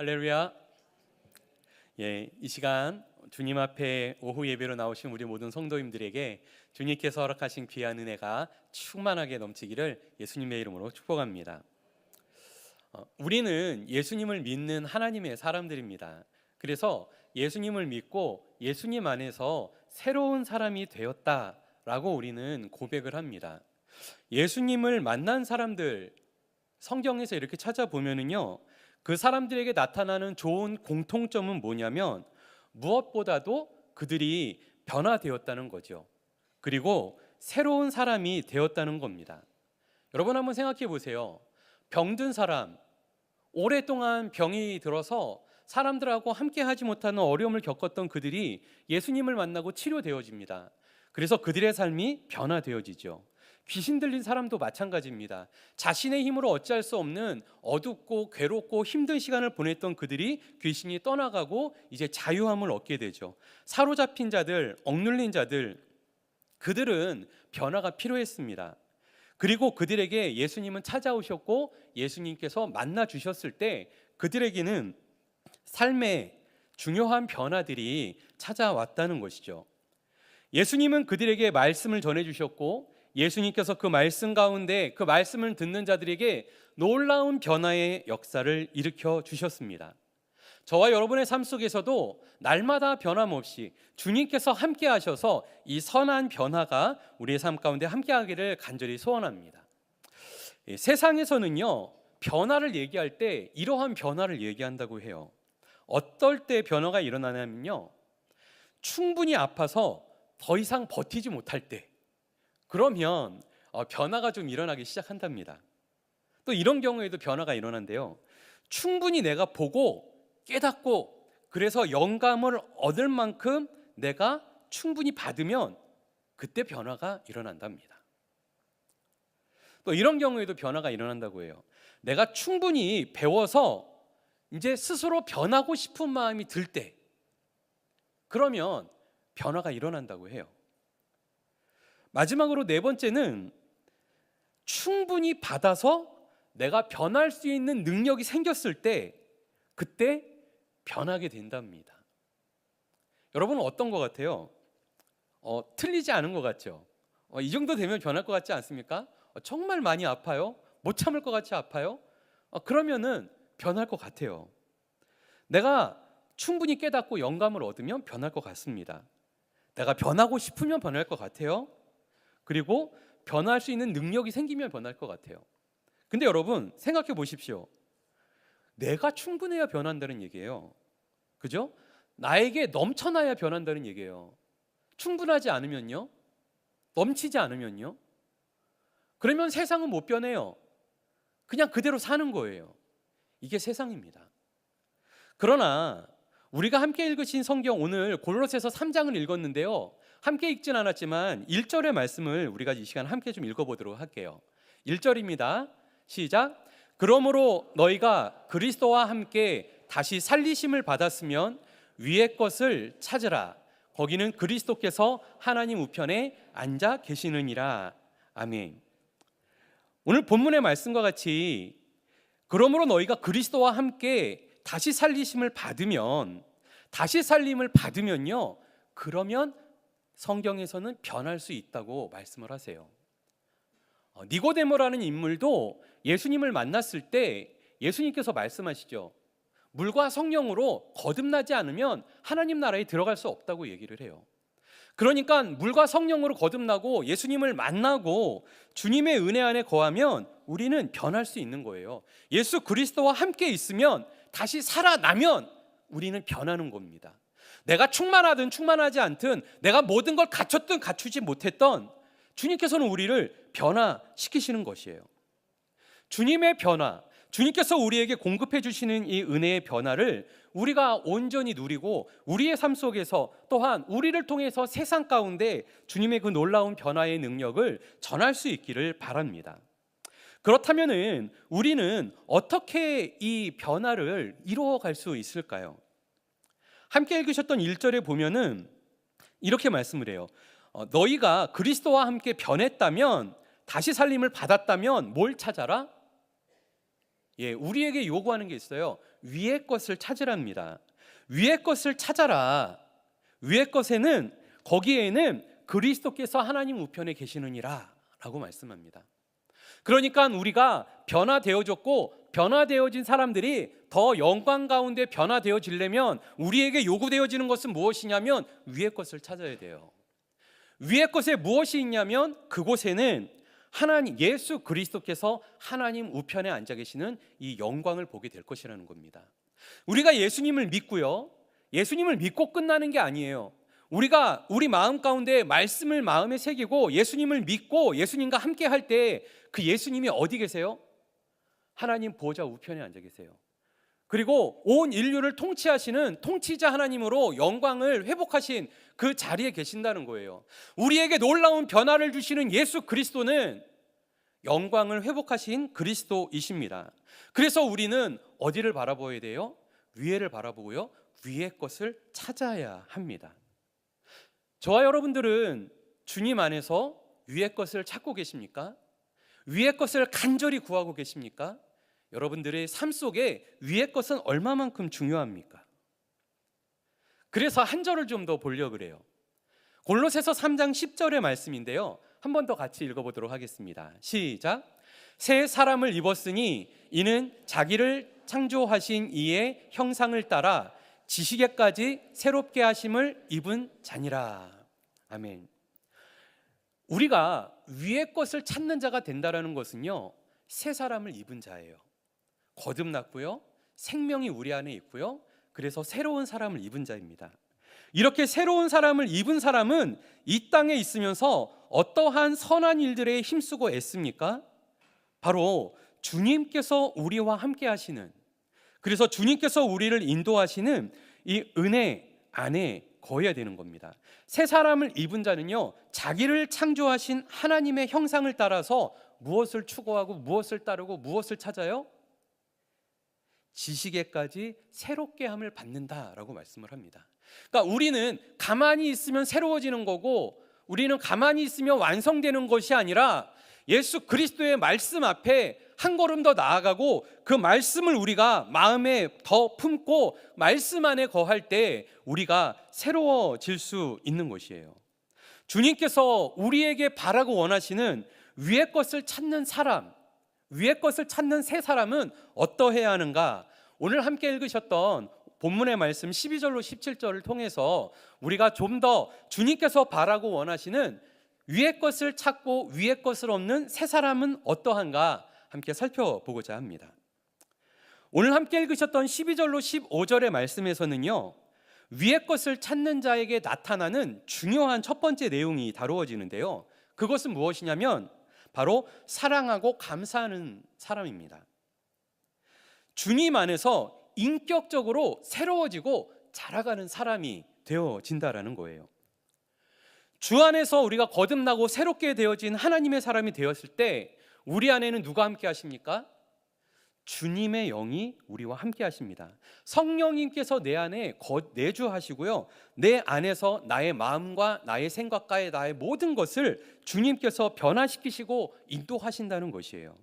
할렐루야. 예, 이 시간 주님 앞에 오후 예배로 나오신 우리 모든 성도님들에게 주님께서 허락하신 귀한 은혜가 충만하게 넘치기를 예수님의 이름으로 축복합니다. 어, 우리는 예수님을 믿는 하나님의 사람들입니다. 그래서 예수님을 믿고 예수님 안에서 새로운 사람이 되었다라고 우리는 고백을 합니다. 예수님을 만난 사람들 성경에서 이렇게 찾아보면은요. 그 사람들에게 나타나는 좋은 공통점은 뭐냐면 무엇보다도 그들이 변화되었다는 거죠. 그리고 새로운 사람이 되었다는 겁니다. 여러분 한번 생각해 보세요. 병든 사람, 오랫동안 병이 들어서 사람들하고 함께 하지 못하는 어려움을 겪었던 그들이 예수님을 만나고 치료되어집니다. 그래서 그들의 삶이 변화되어지죠. 귀신 들린 사람도 마찬가지입니다. 자신의 힘으로 어찌할 수 없는 어둡고 괴롭고 힘든 시간을 보냈던 그들이 귀신이 떠나가고 이제 자유함을 얻게 되죠. 사로잡힌 자들, 억눌린 자들, 그들은 변화가 필요했습니다. 그리고 그들에게 예수님은 찾아오셨고 예수님께서 만나 주셨을 때 그들에게는 삶의 중요한 변화들이 찾아왔다는 것이죠. 예수님은 그들에게 말씀을 전해 주셨고 예수님께서 그 말씀 가운데 그 말씀을 듣는 자들에게 놀라운 변화의 역사를 일으켜 주셨습니다. 저와 여러분의 삶 속에서도 날마다 변함없이 주님께서 함께 하셔서 이 선한 변화가 우리의 삶 가운데 함께 하기를 간절히 소원합니다. 예, 세상에서는요, 변화를 얘기할 때 이러한 변화를 얘기한다고 해요. 어떨 때 변화가 일어나냐면요. 충분히 아파서 더 이상 버티지 못할 때 그러면 어, 변화가 좀 일어나기 시작한답니다. 또 이런 경우에도 변화가 일어난대요. 충분히 내가 보고 깨닫고 그래서 영감을 얻을 만큼 내가 충분히 받으면 그때 변화가 일어난답니다. 또 이런 경우에도 변화가 일어난다고 해요. 내가 충분히 배워서 이제 스스로 변하고 싶은 마음이 들 때, 그러면 변화가 일어난다고 해요. 마지막으로 네 번째는 충분히 받아서 내가 변할 수 있는 능력이 생겼을 때 그때 변하게 된답니다. 여러분은 어떤 것 같아요? 어, 틀리지 않은 것 같죠? 어, 이 정도 되면 변할 것 같지 않습니까? 어, 정말 많이 아파요? 못 참을 것 같이 아파요? 어, 그러면은 변할 것 같아요. 내가 충분히 깨닫고 영감을 얻으면 변할 것 같습니다. 내가 변하고 싶으면 변할 것 같아요. 그리고 변할 수 있는 능력이 생기면 변할 것 같아요. 근데 여러분 생각해 보십시오. 내가 충분해야 변한다는 얘기예요. 그죠? 나에게 넘쳐나야 변한다는 얘기예요. 충분하지 않으면요? 넘치지 않으면요? 그러면 세상은 못 변해요. 그냥 그대로 사는 거예요. 이게 세상입니다. 그러나 우리가 함께 읽으신 성경 오늘 골로새서 3장을 읽었는데요. 함께 읽진 않았지만 1절의 말씀을 우리가 이 시간 함께 좀 읽어보도록 할게요. 1절입니다. 시작. 그러므로 너희가 그리스도와 함께 다시 살리심을 받았으면 위의 것을 찾으라. 거기는 그리스도께서 하나님 우편에 앉아 계시느니라. 아멘. 오늘 본문의 말씀과 같이 그러므로 너희가 그리스도와 함께 다시 살리심을 받으면 다시 살림을 받으면요. 그러면 성경에서는 변할 수 있다고 말씀을 하세요. 어, 니고데모라는 인물도 예수님을 만났을 때 예수님께서 말씀하시죠. 물과 성령으로 거듭나지 않으면 하나님 나라에 들어갈 수 없다고 얘기를 해요. 그러니까 물과 성령으로 거듭나고 예수님을 만나고 주님의 은혜 안에 거하면 우리는 변할 수 있는 거예요. 예수 그리스도와 함께 있으면 다시 살아나면 우리는 변하는 겁니다. 내가 충만하든 충만하지 않든 내가 모든 걸 갖췄든 갖추지 못했던 주님께서는 우리를 변화시키시는 것이에요. 주님의 변화, 주님께서 우리에게 공급해 주시는 이 은혜의 변화를 우리가 온전히 누리고 우리의 삶 속에서 또한 우리를 통해서 세상 가운데 주님의 그 놀라운 변화의 능력을 전할 수 있기를 바랍니다. 그렇다면은 우리는 어떻게 이 변화를 이루어 갈 수 있을까요? 함께 읽으셨던 1절에 보면은 이렇게 말씀을 해요. 어, 너희가 그리스도와 함께 변했다면 다시 살림을 받았다면 뭘 찾아라? 예, 우리에게 요구하는 게 있어요. 위의 것을 찾으랍니다. 위의 것을 찾아라. 위의 것에는 거기에는 그리스도께서 하나님 우편에 계시느니라라고 말씀합니다. 그러니까 우리가 변화되어졌고 변화되어진 사람들이 더 영광 가운데 변화되어지려면 우리에게 요구되어지는 것은 무엇이냐면 위의 것을 찾아야 돼요. 위의 것에 무엇이 있냐면 그곳에는 하나님 예수 그리스도께서 하나님 우편에 앉아 계시는 이 영광을 보게 될 것이라는 겁니다. 우리가 예수님을 믿고요. 예수님을 믿고 끝나는 게 아니에요. 우리가 우리 마음 가운데 말씀을 마음에 새기고 예수님을 믿고 예수님과 함께 할 때 그 예수님이 어디 계세요? 하나님 보좌 우편에 앉아 계세요. 그리고 온 인류를 통치하시는 통치자 하나님으로 영광을 회복하신 그 자리에 계신다는 거예요. 우리에게 놀라운 변화를 주시는 예수 그리스도는 영광을 회복하신 그리스도이십니다. 그래서 우리는 어디를 바라보아야 돼요? 위에를 바라보고요. 위의 것을 찾아야 합니다. 저와 여러분들은 주님 안에서 위의 것을 찾고 계십니까? 위의 것을 간절히 구하고 계십니까? 여러분들의 삶 속에 위의 것은 얼마만큼 중요합니까? 그래서 한 절을 좀 더 보려 그래요. 골로새서 3장 10절의 말씀인데요. 한 번 더 같이 읽어 보도록 하겠습니다. 시작. 새 사람을 입었으니 이는 자기를 창조하신 이의 형상을 따라 지식에까지 새롭게 하심을 입은 자니라. 아멘. 우리가 위의 것을 찾는 자가 된다라는 것은요. 새 사람을 입은 자예요. 거듭났고요. 생명이 우리 안에 있고요. 그래서 새로운 사람을 입은 자입니다. 이렇게 새로운 사람을 입은 사람은 이 땅에 있으면서 어떠한 선한 일들에 힘쓰고 애씁니까? 바로 주님께서 우리와 함께 하시는 그래서 주님께서 우리를 인도하시는 이 은혜 안에 거해야 되는 겁니다. 새 사람을 입은 자는요, 자기를 창조하신 하나님의 형상을 따라서 무엇을 추구하고 무엇을 따르고 무엇을 찾아요? 지식에까지 새롭게 함을 받는다라고 말씀을 합니다. 그러니까 우리는 가만히 있으면 새로워지는 거고 우리는 가만히 있으면 완성되는 것이 아니라 예수 그리스도의 말씀 앞에 한 걸음 더 나아가고 그 말씀을 우리가 마음에 더 품고 말씀 안에 거할 때 우리가 새로워질 수 있는 것이에요. 주님께서 우리에게 바라고 원하시는 위의 것을 찾는 사람, 위의 것을 찾는 새 사람은 어떠해야 하는가? 오늘 함께 읽으셨던 본문의 말씀 12절로 17절을 통해서 우리가 좀 더 주님께서 바라고 원하시는 위의 것을 찾고 위의 것을 없는 새 사람은 어떠한가 함께 살펴보고자 합니다. 오늘 함께 읽으셨던 12절로 15절의 말씀에서는요. 위의 것을 찾는 자에게 나타나는 중요한 첫 번째 내용이 다루어지는데요. 그것은 무엇이냐면 바로 사랑하고 감사하는 사람입니다. 주님 안에서 인격적으로 새로워지고 자라가는 사람이 되어진다라는 거예요. 주 안에서 우리가 거듭나고 새롭게 되어진 하나님의 사람이 되었을 때 우리 안에는 누가 함께 하십니까? 주님의 영이 우리와 함께 하십니다. 성령님께서 내 안에 내주하시고요. 내 안에서 나의 마음과 나의 생각과 나의 모든 것을 주님께서 변화시키시고 인도하신다는 것이에요.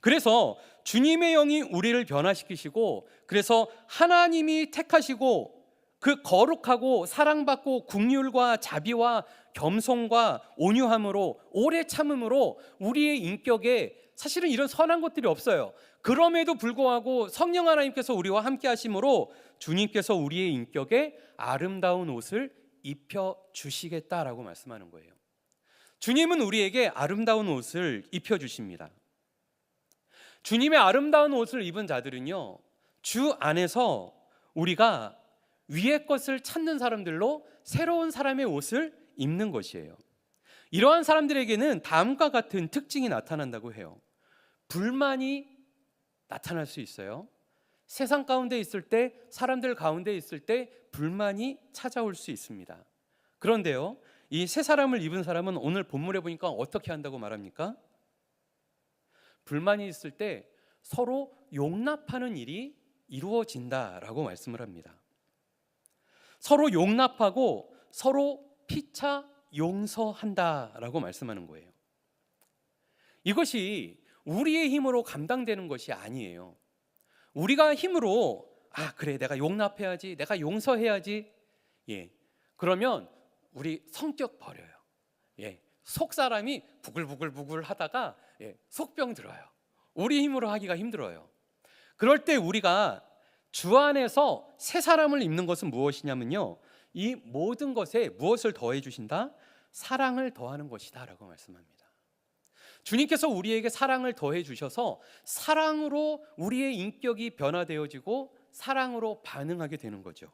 그래서 주님의 영이 우리를 변화시키시고 그래서 하나님이 택하시고 그 거룩하고 사랑받고 국률과 자비와 겸손과 온유함으로 오래 참음으로 우리의 인격에 사실은 이런 선한 것들이 없어요. 그럼에도 불구하고 성령 하나님께서 우리와 함께 하심으로 주님께서 우리의 인격에 아름다운 옷을 입혀 주시겠다라고 말씀하는 거예요. 주님은 우리에게 아름다운 옷을 입혀 주십니다. 주님의 아름다운 옷을 입은 자들은요. 주 안에서 우리가 위의 것을 찾는 사람들로 새로운 사람의 옷을 입는 것이에요. 이러한 사람들에게는 다음과 같은 특징이 나타난다고 해요. 불만이 나타날 수 있어요. 세상 가운데 있을 때, 사람들 가운데 있을 때 불만이 찾아올 수 있습니다. 그런데요, 이 세 사람을 입은 사람은 오늘 본문에 보니까 어떻게 한다고 말합니까? 불만이 있을 때 서로 용납하는 일이 이루어진다라고 말씀을 합니다. 서로 용납하고 서로 피차 용서한다라고 말씀하는 거예요. 이것이 우리의 힘으로 감당되는 것이 아니에요. 우리가 힘으로 아 그래 내가 용납해야지 내가 용서해야지. 예. 그러면 우리 성격 버려요. 예속 사람이 부글부글부글 하다가 예, 속병 들어요. 우리 힘으로 하기가 힘들어요. 그럴 때 우리가 주 안에서 새 사람을 입는 것은 무엇이냐면요 이 모든 것에 무엇을 더해 주신다 사랑을 더하는 것이다라고 말씀합니다. 주님께서 우리에게 사랑을 더해 주셔서 사랑으로 우리의 인격이 변화되어지고 사랑으로 반응하게 되는 거죠.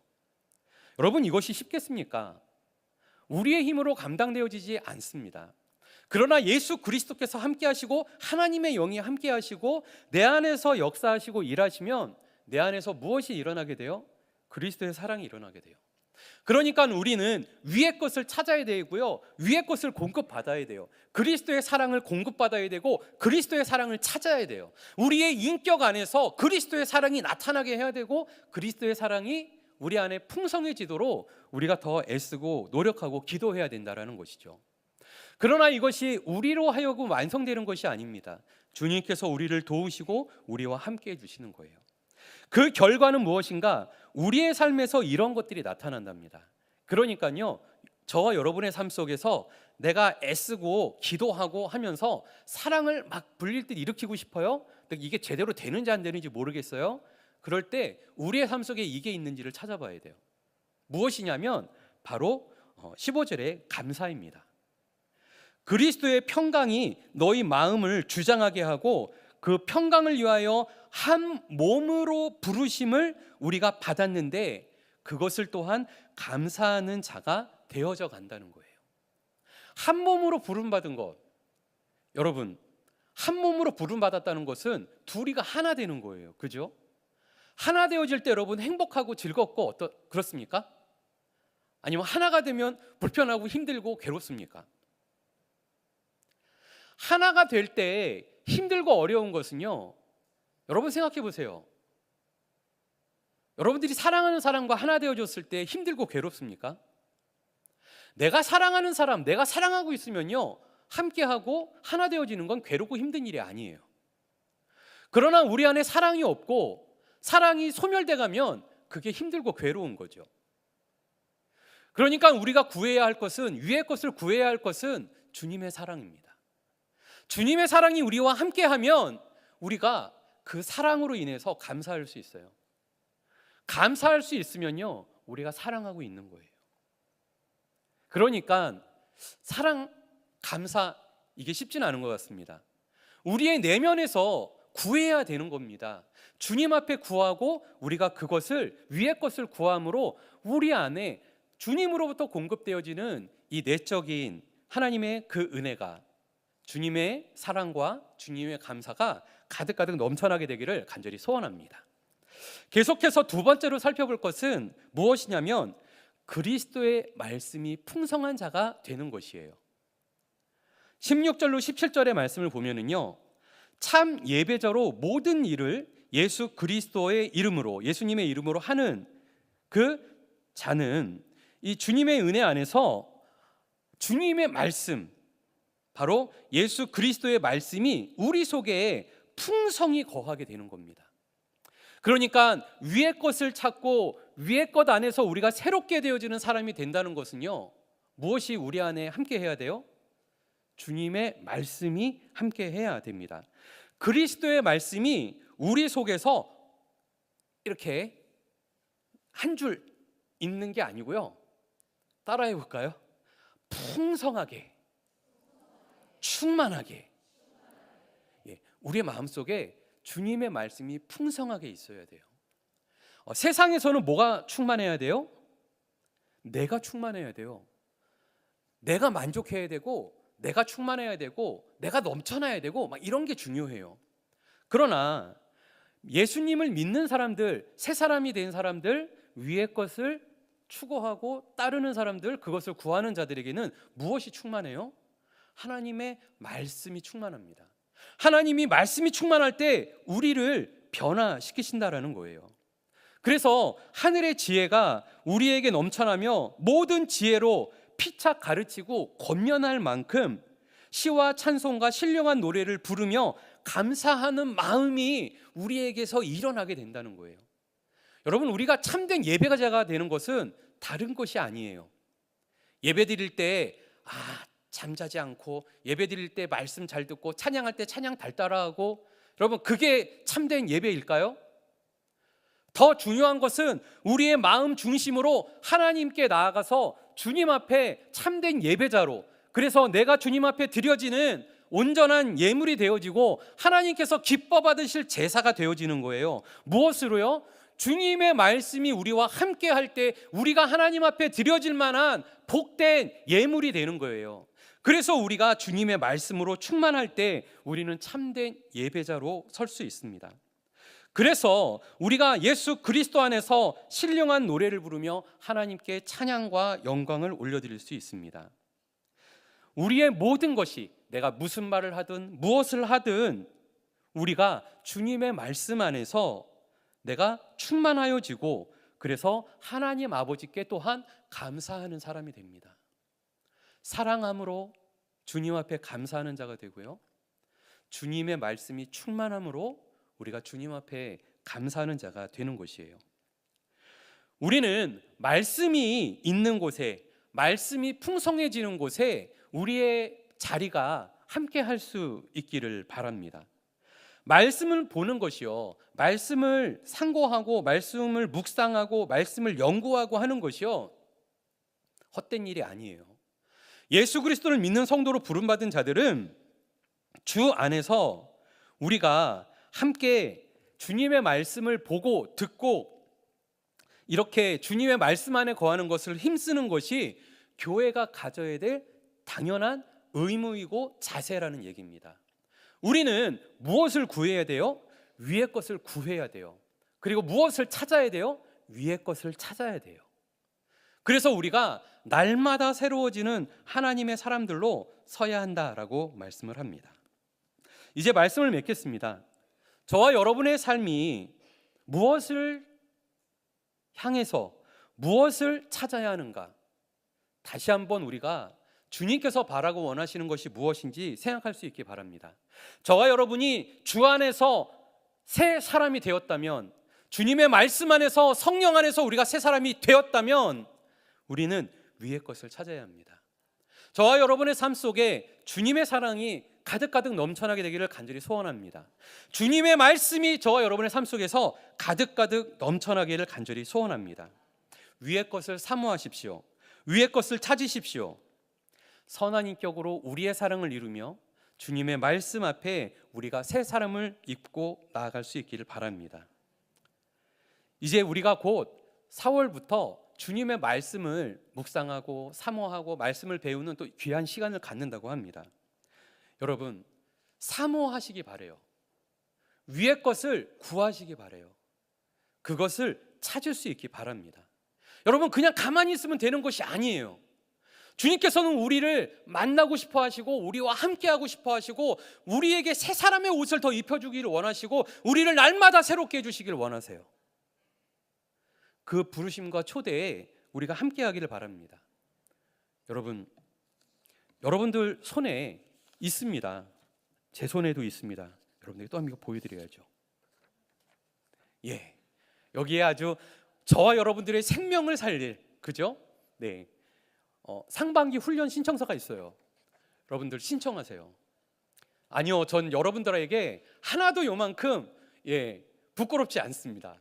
여러분 이것이 쉽겠습니까? 우리의 힘으로 감당되어지지 않습니다. 그러나 예수 그리스도께서 함께 하시고 하나님의 영이 함께 하시고 내 안에서 역사하시고 일하시면 내 안에서 무엇이 일어나게 돼요? 그리스도의 사랑이 일어나게 돼요. 그러니까 우리는 위의 것을 찾아야 되고요. 위의 것을 공급받아야 돼요. 그리스도의 사랑을 공급받아야 되고 그리스도의 사랑을 찾아야 돼요. 우리의 인격 안에서 그리스도의 사랑이 나타나게 해야 되고 그리스도의 사랑이 우리 안에 풍성해지도록 우리가 더 애쓰고 노력하고 기도해야 된다라는 것이죠. 그러나 이것이 우리로 하여금 완성되는 것이 아닙니다. 주님께서 우리를 도우시고 우리와 함께 해 주시는 거예요. 그 결과는 무엇인가? 우리의 삶에서 이런 것들이 나타난답니다. 그러니까요, 저와 여러분의 삶 속에서 내가 애쓰고 기도하고 하면서 사랑을 막 불릴 듯 일으키고 싶어요. 근데 이게 제대로 되는지 안 되는지 모르겠어요. 그럴 때 우리의 삶 속에 이게 있는지를 찾아봐야 돼요. 무엇이냐면 바로 15절의 감사입니다. 그리스도의 평강이 너희 마음을 주장하게 하고 그 평강을 위하여 한 몸으로 부르심을 우리가 받았는데 그것을 또한 감사하는 자가 되어져 간다는 거예요. 한 몸으로 부름 받은 것. 여러분, 한 몸으로 부름 받았다는 것은 둘이가 하나 되는 거예요. 그죠? 하나 되어질 때 여러분 행복하고 즐겁고 어떠 그렇습니까? 아니면 하나가 되면 불편하고 힘들고 괴롭습니까? 하나가 될 때 힘들고 어려운 것은요. 여러분 생각해 보세요. 여러분들이 사랑하는 사람과 하나 되어졌을 때 힘들고 괴롭습니까? 내가 사랑하는 사람, 내가 사랑하고 있으면요. 함께하고 하나 되어지는 건 괴롭고 힘든 일이 아니에요. 그러나 우리 안에 사랑이 없고 사랑이 소멸돼 가면 그게 힘들고 괴로운 거죠. 그러니까 우리가 구해야 할 것은 위의 것을 구해야 할 것은 주님의 사랑입니다. 주님의 사랑이 우리와 함께하면 우리가 그 사랑으로 인해서 감사할 수 있어요. 감사할 수 있으면요, 우리가 사랑하고 있는 거예요. 그러니까 사랑, 감사 이게 쉽지는 않은 것 같습니다. 우리의 내면에서 구해야 되는 겁니다. 주님 앞에 구하고 우리가 그것을 위의 것을 구함으로 우리 안에 주님으로부터 공급되어지는 이 내적인 하나님의 그 은혜가 주님의 사랑과 주님의 감사가 가득가득 넘쳐나게 되기를 간절히 소원합니다. 계속해서 두 번째로 살펴볼 것은 무엇이냐면 그리스도의 말씀이 풍성한 자가 되는 것이에요. 16절로 17절의 말씀을 보면은요. 참 예배자로 모든 일을 예수 그리스도의 이름으로 예수님의 이름으로 하는 그 자는 이 주님의 은혜 안에서 주님의 말씀 바로 예수 그리스도의 말씀이 우리 속에 풍성히 거하게 되는 겁니다. 그러니까 위의 것을 찾고 위의 것 안에서 우리가 새롭게 되어지는 사람이 된다는 것은요. 무엇이 우리 안에 함께 해야 돼요? 주님의 말씀이 함께 해야 됩니다. 그리스도의 말씀이 우리 속에서 이렇게 한 줄 있는 게 아니고요. 따라해 볼까요? 풍성하게 충만하게 예, 우리의 마음속에 주님의 말씀이 풍성하게 있어야 돼요. 어, 세상에서는 뭐가 충만해야 돼요? 내가 충만해야 돼요. 내가 만족해야 되고 내가 충만해야 되고 내가 넘쳐나야 되고 막 이런 게 중요해요. 그러나 예수님을 믿는 사람들, 새 사람이 된 사람들, 위의 것을 추구하고 따르는 사람들, 그것을 구하는 자들에게는 무엇이 충만해요? 하나님의 말씀이 충만합니다. 하나님이 말씀이 충만할 때 우리를 변화시키신다라는 거예요. 그래서 하늘의 지혜가 우리에게 넘쳐나며 모든 지혜로 피착 가르치고 권면할 만큼 시와 찬송과 신령한 노래를 부르며 감사하는 마음이 우리에게서 일어나게 된다는 거예요. 여러분 우리가 참된 예배가자가 되는 것은 다른 것이 아니에요. 예배 드릴 때 아, 잠자지 않고 예배 드릴 때 말씀 잘 듣고 찬양할 때 찬양 달따라하고 여러분 그게 참된 예배일까요? 더 중요한 것은 우리의 마음 중심으로 하나님께 나아가서 주님 앞에 참된 예배자로 그래서 내가 주님 앞에 드려지는 온전한 예물이 되어지고 하나님께서 기뻐 받으실 제사가 되어지는 거예요. 무엇으로요? 주님의 말씀이 우리와 함께 할 때 우리가 하나님 앞에 드려질 만한 복된 예물이 되는 거예요. 그래서 우리가 주님의 말씀으로 충만할 때 우리는 참된 예배자로 설 수 있습니다. 그래서 우리가 예수 그리스도 안에서 신령한 노래를 부르며 하나님께 찬양과 영광을 올려드릴 수 있습니다. 우리의 모든 것이 내가 무슨 말을 하든 무엇을 하든 우리가 주님의 말씀 안에서 내가 충만하여지고 그래서 하나님 아버지께 또한 감사하는 사람이 됩니다. 사랑함으로 주님 앞에 감사하는 자가 되고요. 주님의 말씀이 충만함으로 우리가 주님 앞에 감사하는 자가 되는 것이에요. 우리는 말씀이 있는 곳에 말씀이 풍성해지는 곳에 우리의 자리가 함께 할 수 있기를 바랍니다. 말씀을 보는 것이요. 말씀을 상고하고 말씀을 묵상하고 말씀을 연구하고 하는 것이요. 헛된 일이 아니에요. 예수 그리스도를 믿는 성도로 부름받은 자들은 주 안에서 우리가 함께 주님의 말씀을 보고 듣고 이렇게 주님의 말씀 안에 거하는 것을 힘쓰는 것이 교회가 가져야 될 당연한 의무이고 자세라는 얘기입니다. 우리는 무엇을 구해야 돼요? 위의 것을 구해야 돼요. 그리고 무엇을 찾아야 돼요? 위의 것을 찾아야 돼요. 그래서 우리가 날마다 새로워지는 하나님의 사람들로 서야 한다라고 말씀을 합니다. 이제 말씀을 맺겠습니다. 저와 여러분의 삶이 무엇을 향해서 무엇을 찾아야 하는가? 다시 한번 우리가 주님께서 바라고 원하시는 것이 무엇인지 생각할 수 있기 바랍니다. 저와 여러분이 주 안에서 새 사람이 되었다면 주님의 말씀 안에서 성령 안에서 우리가 새 사람이 되었다면 우리는 위의 것을 찾아야 합니다. 저와 여러분의 삶 속에 주님의 사랑이 가득가득 넘쳐나게 되기를 간절히 소원합니다. 주님의 말씀이 저와 여러분의 삶 속에서 가득가득 넘쳐나기를 간절히 소원합니다. 위의 것을 사모하십시오. 위의 것을 찾으십시오. 선한 인격으로 우리의 사랑을 이루며 주님의 말씀 앞에 우리가 새 사람을 입고 나아갈 수 있기를 바랍니다. 이제 우리가 곧 4월부터 주님의 말씀을 묵상하고 사모하고 말씀을 배우는 또 귀한 시간을 갖는다고 합니다. 여러분 사모하시기 바래요. 위의 것을 구하시기 바래요. 그것을 찾을 수 있기 바랍니다. 여러분 그냥 가만히 있으면 되는 것이 아니에요. 주님께서는 우리를 만나고 싶어 하시고 우리와 함께 하고 싶어 하시고 우리에게 새 사람의 옷을 더 입혀 주기를 원하시고 우리를 날마다 새롭게 해 주시기를 원하세요. 그 부르심과 초대에 우리가 함께 하기를 바랍니다. 여러분 여러분들 손에 있습니다. 제 손에도 있습니다. 여러분들께 또한 번 보여드려야죠. 예, 여기에 아주 저와 여러분들의 생명을 살릴 그죠? 네, 어, 상반기 훈련 신청서가 있어요. 여러분들 신청하세요. 아니요, 전 여러분들에게 하나도 요만큼 예 부끄럽지 않습니다.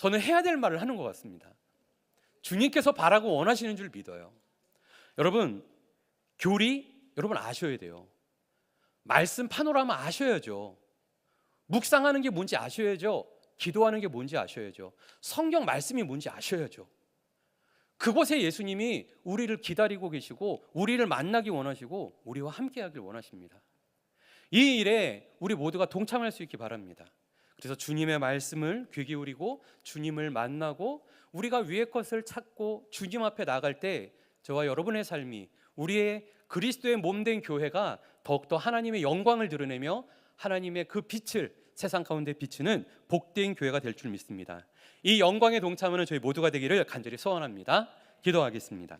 저는 해야 될 말을 하는 것 같습니다. 주님께서 바라고 원하시는 줄 믿어요. 여러분 교리 여러분 아셔야 돼요. 말씀 파노라마 아셔야죠. 묵상하는 게 뭔지 아셔야죠. 기도하는 게 뭔지 아셔야죠. 성경 말씀이 뭔지 아셔야죠. 그곳에 예수님이 우리를 기다리고 계시고 우리를 만나기 원하시고 우리와 함께 하길 원하십니다. 이 일에 우리 모두가 동참할 수 있기 바랍니다. 그래서 주님의 말씀을 귀 기울이고 주님을 만나고 우리가 위의 것을 찾고 주님 앞에 나갈 때 저와 여러분의 삶이 우리의 그리스도의 몸된 교회가 더욱더 하나님의 영광을 드러내며 하나님의 그 빛을 세상 가운데 비추는 복된 교회가 될 줄 믿습니다. 이 영광의 동참은 저희 모두가 되기를 간절히 소원합니다. 기도하겠습니다.